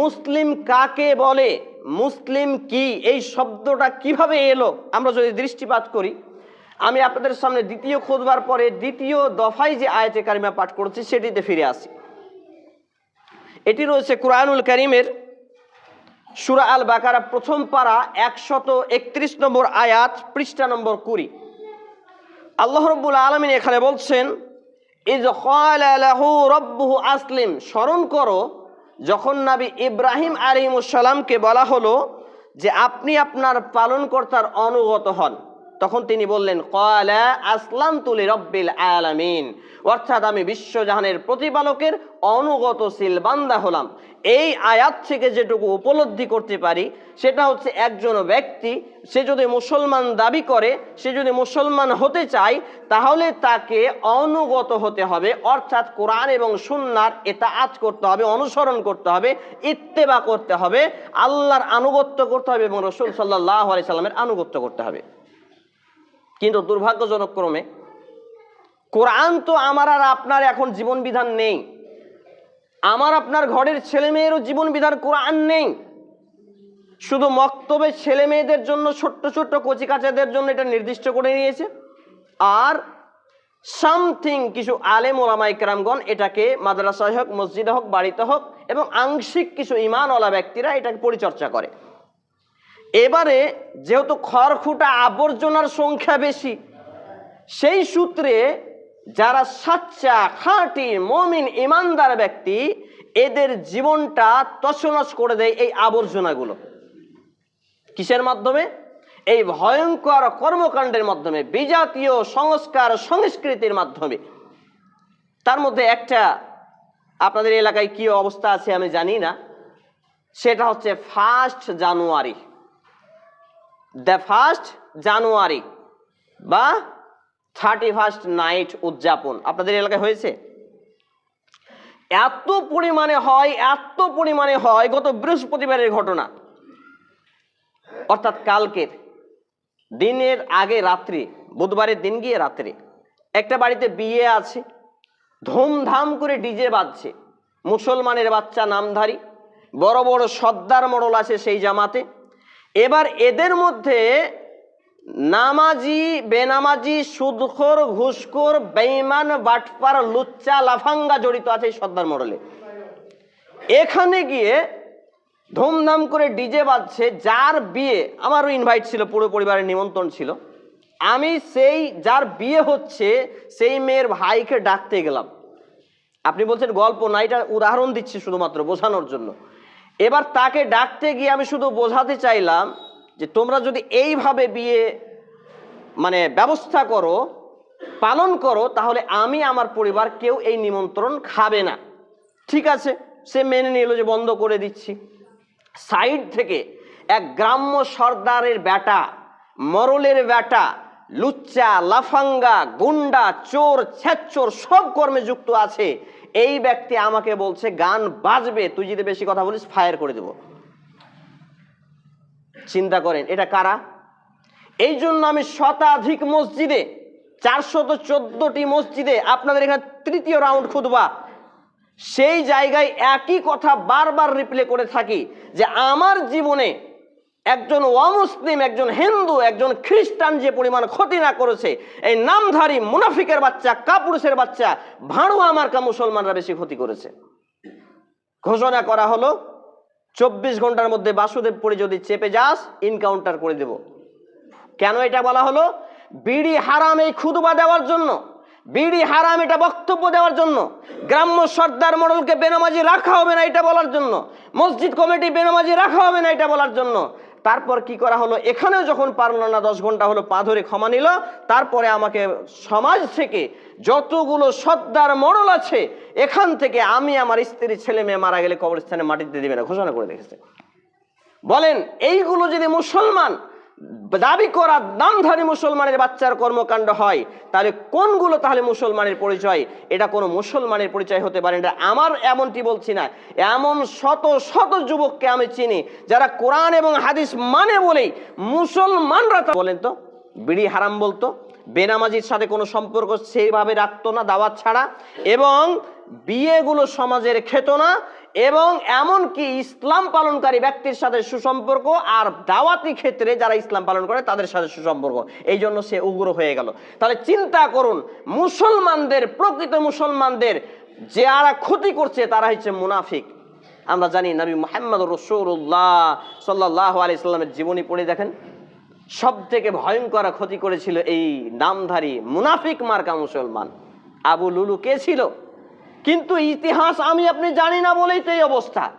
মুসলিম কাকে বলে? মুসলিম কি? এই শব্দটা কীভাবে এলো? আমরা যদি দৃষ্টিপাত করি, আমি আপনাদের সামনে দ্বিতীয় খোদবার পরে দ্বিতীয় দফায় যে আয়তে কারিমা পাঠ করেছি, সেটিতে ফিরে আসি। এটি রয়েছে কোরআনুল করিমের সুরা আল বাকারা প্রথম পারা একশত একত্রিশ নম্বর আয়াত, পৃষ্ঠা নম্বর কুড়ি। আল্লাহ রব্বুল আলমিন এখানে বলছেন আসলিম। স্মরণ করো, যখন নাবি ইব্রাহিম আলিমুসাল্লামকে বলা হলো যে আপনি আপনার পালনকর্তার অনুগত হন। তখন তিনি বললেন কয়লা আসলাম তুলি রব্বিল আলামিন। অর্থাৎ আমি বিশ্বজাহানের প্রতিপালকের অনুগতশীল বান্দা হলাম। এই আয়াত থেকে যেটুকু উপলব্ধি করতে পারি, সেটা হচ্ছে একজন ব্যক্তি, সে যদি মুসলমান দাবি করে, সে যদি মুসলমান হতে চায়, তাহলে তাকে অনুগত হতে হবে। অর্থাৎ কোরআন এবং সুন্নার এটা আজ করতে হবে, অনুসরণ করতে হবে, ইত্তেবা করতে হবে, আল্লাহর আনুগত্য করতে হবে এবং রসুল সাল্লাহ আলি সাল্লামের আনুগত্য করতে হবে। কিন্তু দুর্ভাগ্যজনক ক্রমে কোরআন তো আমার আর আপনার এখন জীবন বিধান নেই। আমার আপনার ঘরের ছেলে মেয়েরও জীবন বিধান কোরআন নেই। শুধু মক্তবে ছেলে মেয়েদের জন্য, ছোট্ট ছোট্ট কচিকাচাদের জন্য এটা নির্দিষ্ট করে নিয়েছে। আর সামথিং কিছু আলেম ওলামা ইকরামগণ এটাকে মাদ্রাসায় হোক, মসজিদে হোক, বাড়িতে হোক এবং আংশিক কিছু ইমানওয়ালা ব্যক্তিরা এটাকে পরিচর্যা করে। এবারে যেহেতু খড়খুটা আবর্জনার সংখ্যা বেশি, সেই সূত্রে যারা সাচ্চা, খাঁটি, মমিন, ইমানদার ব্যক্তি, এদের জীবনটা তছনছ করে দেয় এই আবর্জনাগুলো। কিসের মাধ্যমে? এই ভয়ঙ্কর কর্মকাণ্ডের মাধ্যমে, বিজাতীয় সংস্কার, সংস্কৃতির মাধ্যমে। তার মধ্যে একটা আপনাদের এলাকায় কি অবস্থা আছে আমি জানি না। সেটা হচ্ছে first January. The first January বা থার্টি ফার্স্ট নাইট উদযাপন। আপনাদের এলাকায় হয়েছে? এত পরিমাণে হয়, এত পরিমাণে হয়, গত বৃহস্পতিবারের ঘটনা। অর্থাৎ কালকের দিনের আগে রাত্রি, বুধবারের দিন গিয়ে রাত্রে। একটা বাড়িতে বিয়ে আছে, ধুমধাম করে ডিজে বাজছে। মুসলমানের বাচ্চা নামধারী, বড় বড় সর্দার মডল আছে সেই জামাতে। এবার এদের মধ্যে নামাজি, বেনামাজি, সুদখোর, ঘুষখোর বেইমান বাটপার, লুচ্চা, লাফাঙ্গা জড়িত আছে এই সর্দার মডেলে। এখানে গিয়ে ধুমধাম করে ডিজে বাজছে, যার বিয়ে, আমারও ইনভাইট ছিল, পুরো পরিবারের নিমন্ত্রণ ছিল। আমি সেই, যার বিয়ে হচ্ছে, সেই মেয়ের ভাইকে ডাকতে গেলাম। আপনি বলছেন গল্প, না, এটা উদাহরণ দিচ্ছি শুধুমাত্র, বোঝানোর জন্য। এবার তাকে ডাকতে গিয়ে আমি শুধু বোঝাতে চাইলাম যে তোমরা যদি এইভাবে বিয়ে মানে ব্যবস্থা করো, পালন করো, তাহলে আমি আমার পরিবার কেউ এই নিমন্ত্রণ খাবে না। ঠিক আছে, সে মেনে নিল যে বন্ধ করে দিচ্ছি। সাইড থেকে এক গ্রাম্য সর্দারের বেটা মরলের বেটা লুচ্চা, লাফাঙ্গা, গুন্ডা, চোর ছ্যাচোর সব কর্মে যুক্ত আছে। এই ব্যক্তি আমাকে বলছে, গান বাজবে, তুই যদি বেশি কথা বলিস ফায়ার করে দেব। চিন্তা করেন, এটা কারা? এই জন্য আমি শতাধিক মসজিদে, চারশত চোদ্দটি মসজিদে আপনাদের এখানে তৃতীয় রাউন্ড খুদবা সেই জায়গায় একই কথা বারবার রিপ্লে করে থাকি যে, আমার জীবনে একজন অমুসলিম, একজন হিন্দু, একজন খ্রিস্টান যে পরিমাণ ক্ষতি না করেছে, এই নামধারী মুনাফিকের বাচ্চা, কাপুরুষের বাচ্চা ভাড়ু আমার কা মুসলমানরা বেশি ক্ষতি করেছে। ঘোষণা করা হলো, চব্বিশ ঘণ্টার মধ্যে বাসুদেবপুরে যদি চেপে যাস ইনকাউন্টার করে দেব। কেন এটা বলা হলো? বিড়ি হারাম এই খুদবা দেওয়ার জন্য। বিড়ি হারাম এটা বক্তব্য দেওয়ার জন্য। গ্রাম্য সর্দার মডেলকে বেনামাজি রাখা হবে না এটা বলার জন্য। মসজিদ কমিটি বেনামাজি রাখা হবে না এটা বলার জন্য। তারপর কি করা হলো? এখানেও যখন পারল না, দশ ঘণ্টা হলো, পা ধরে ক্ষমা নিল, তারপরে আমাকে সমাজ থেকে যতগুলো সদ্দার মরল আছে, এখান থেকে আমি আমার স্ত্রী, ছেলে, মেয়ে মারা গেলে কবরস্থানে মাটিতে দেবে না, ঘোষণা করে দেখেছে বলেন, এইগুলো যদি মুসলমান দাবি করা নামধারী মুসলমানের বাচ্চার কর্মকাণ্ড হয়, তাহলে কোনগুলো তাহলে মুসলমানের পরিচয়? এটা কোনো মুসলমানের পরিচয় হতে পারে না। আমার এমনটি বলছি না। এমন শত শত যুবককে আমি চিনি যারা কোরআন এবং হাদিস মানে বলেই মুসলমানরা বলেন তো, বিড়ি হারাম বলতো বেনামাজির সাথে কোনো সম্পর্ক সেইভাবে রাখতো না, দাওয়াত ছাড়া। এবং বিয়েগুলো সমাজের খেত না। এবং এমনকি ইসলাম পালনকারী ব্যক্তির সাথে সুসম্পর্ক আর দাওয়াতি ক্ষেত্রে যারা ইসলাম পালন করে, তাদের সাথে সুসম্পর্ক। এই জন্য সে উগ্র হয়ে গেল। তাহলে চিন্তা করুন, মুসলমানদের, প্রকৃত মুসলমানদের যারা ক্ষতি করছে, তারা হচ্ছে মুনাফিক। আমরা জানি নবী মোহাম্মদ রসুল্লাহ সাল্লাহ আলাইস্লামের জীবনী পড়ে দেখেন। সব থেকে ভয়ঙ্কর ক্ষতি করেছিল এই নামধারী মুনাফিক মার্কা মুসলমান। আবু লুলু কে ছিল? কিন্তু ইতিহাস আমি আপনি জানি না বলেই তো এই অবস্থা।